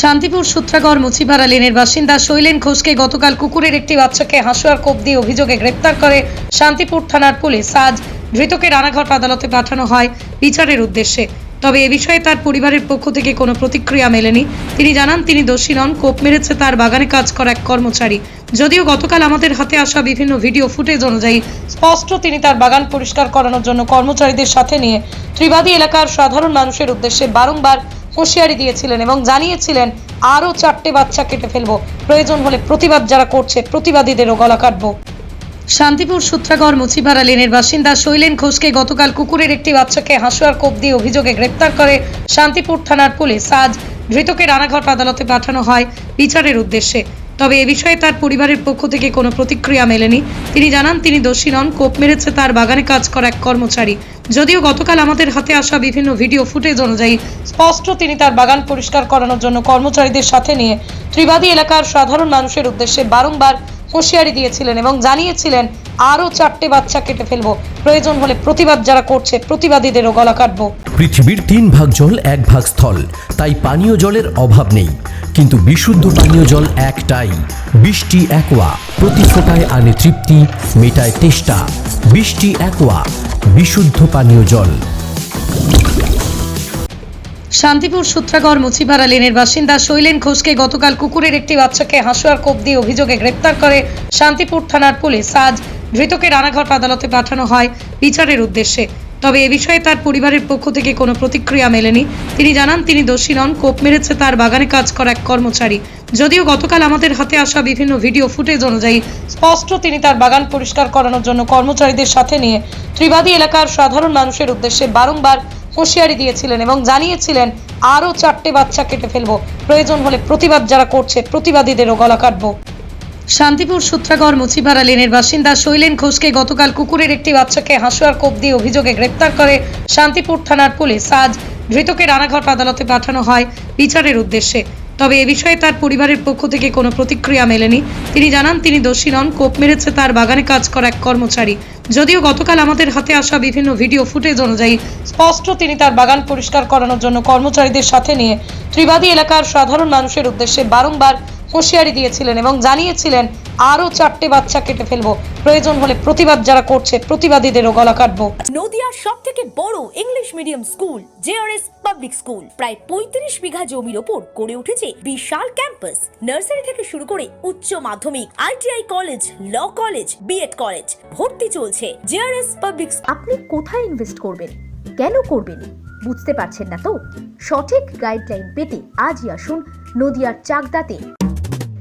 শান্তিপুর সূত্রাগড় মুচিপাড়া লেনের বাসিন্দা শৈলেন ঘোষকে গতকাল কুকুরের একটি বাচ্চাকে হাসুয়ার কোপ দিয়ে অভিযোগে গ্রেপ্তার করে শান্তিপুর থানার পুলিশ। আজ ধৃতকে রানাঘাট আদালতে পাঠানো হয় বিচারের উদ্দেশ্যে। তবে এ বিষয়ে তার পরিবারের পক্ষ থেকে কোনো প্রতিক্রিয়া মেলেনি। তিনি জানান, তিনি দোষী নন, কোপ মেরেছে তার বাগানে কাজ করা এক কর্মচারী। যদিও গতকাল আমাদের হাতে আসা বিভিন্ন ভিডিও ফুটেজ অনুযায়ী স্পষ্ট তিনি তার বাগান পরিষ্কার করানোর জন্য কর্মচারীদের সাথে নিয়ে ত্রিবাদী এলাকার সাধারণ মানুষের উদ্দেশ্যে বারংবার হুঁশিয়ারি দিয়েছিলেন এবং জানিয়েছিলেন, আরও চারটে বাচ্চা কেটে ফেলব। প্রয়োজন হলে প্রতিবাদ যারা করছে, প্রতিবাদীদেরও গলা কাটবো। শান্তিপুর সূত্রাগড় মুচিপাড়া লেনের বাসিন্দা শৈলেন ঘোষকে গতকাল কুকুরের একটি বাচ্চাকে হাসুয়ার কোপ দিয়ে অভিযোগে গ্রেপ্তার করে শান্তিপুর থানার পুলিশ। আজ ধৃতকে রানাঘাট আদালতে পাঠানো হয় বিচারের উদ্দেশ্যে। তবে এ বিষয়ে তার পরিবারের পক্ষ থেকে কোনো প্রতিক্রিয়া মেলেনি। তিনি জানান, তিনি দোষী নন, কোপ মেরেছে তার বাগানে কাজ করা এক কর্মচারী। যদিও গতকাল আমাদের হাতে আসা বিভিন্ন ভিডিও ফুটেজ অনুযায়ী স্পষ্ট তিনি তার বাগান পরিষ্কার করানোর জন্য কর্মচারীদের সাথে নিয়ে ত্রিবাদী এলাকার সাধারণ মানুষের উদ্দেশ্যে বারংবার হুঁশিয়ারি দিয়েছিলেন এবং জানিয়েছিলেন, আরও চারটে বাচ্চা কেটে ফেলব। প্রয়োজন হলে প্রতিবাদ যারা করছে, প্রতিবাদীদেরও গলা কাটবো। পৃথিবীর তিন ভাগ জল এক ভাগ স্থল। তাই পানীয় জলের অভাব নেই। কিন্তু বিশুদ্ধ পানীয় জল একটাই। বৃষ্টি একোয়া, প্রতি ফোটায় আনে তৃপ্তি, মেটায় তেষ্টা। বৃষ্টি একোয়া, বিশুদ্ধ পানীয় জল। শান্তিপুর সূত্রাগড় মুচিপাড়া লেনের বাসিন্দা শৈলেন ঘোষকে গতকাল কুকুরের একটি বাচ্চাকে হাসুয়ার কোপ দিয়ে অভিযোগে গ্রেপ্তার করে শান্তিপুর থানার পুলিশ। আজ ধৃতকে রানাঘাট আদালতে পাঠানো হয় বিচারের উদ্দেশ্যে। তবে এ বিষয়ে তার পরিবারের পক্ষ থেকে কোনো প্রতিক্রিয়া মেলেনি। তিনি জানান, তিনি দোষী নন। কোপ মেরেছে তার বাগানে কাজ করা এক কর্মচারী। যদিও গতকাল আমাদের হাতে আসা বিভিন্ন ভিডিও ফুটেজ অনুযায়ী স্পষ্ট তিনি তার বাগান পরিষ্কার করানোর জন্য কর্মচারীদের সাথে নিয়ে ত্রিবাদী এলাকার সাধারণ মানুষের উদ্দেশ্যে বারংবার হুঁশিয়ারি দিয়েছিলেন এবং জানিয়েছিলেন, আরও চারটে বাচ্চা কেটে ফেলব। প্রয়োজন হলে প্রতিবাদ যারা করছে, প্রতিবাদীদেরও গলা কাটবো। শান্তিপুর সূত্রাগড় মুচিপাড়া লেনের বাসিন্দা শৈলেন ঘোষকে গতকাল কুকুরের একটি বাচ্চাকে হাসুয়ার কোপ দিয়ে অভিযোগে গ্রেপ্তার করে শান্তিপুর থানার পুলিশ। আজ ধৃতকে রানাঘাট আদালতে পাঠানো হয় বিচারের উদ্দেশ্যে। তবে এ বিষয়ে তার পরিবারের পক্ষ থেকে কোনো প্রতিক্রিয়া মেলেনি। তিনি জানান, তিনি দোষী নন, কোপ মেরেছে তার বাগানে কাজ করা এক কর্মচারী। যদিও গতকাল আমাদের হাতে আসা বিভিন্ন ভিডিও ফুটেজ অনুযায়ী স্পষ্ট তিনি তার বাগান পরিষ্কার করানোর জন্য কর্মচারীদের সাথে নিয়ে ত্রিবাদী এলাকার সাধারণ মানুষের উদ্দেশ্যে বারংবার হুঁশিয়ারি দিয়েছিলেন এবং জানিয়েছিলেন আরও চারটে বাচ্চা কেটে ফেলব। প্রয়োজন হলে প্রতিবাদ যারা করছে প্রতিবাদীদেরও গলা কাটবো। নদিয়ার সব থেকে বড় English medium school JRS public school. প্রায় পঁয়ত্রিশ বিঘা জমির ওপর গড়ে উঠেছে বিশাল ক্যাম্পাস। নার্সারি থেকে শুরু করে উচ্চ মাধ্যমিক ITI college law college B Ed college ভর্তি চলছে জেআরএস পাবলিক আপনি কোথায় ইনভেস্ট করবেন? কেন করবেন? বুঝতে পারছেন না তো? সঠিক গাইডলাইন পেতে আজই আসুন নদিয়ার চাকদাতে।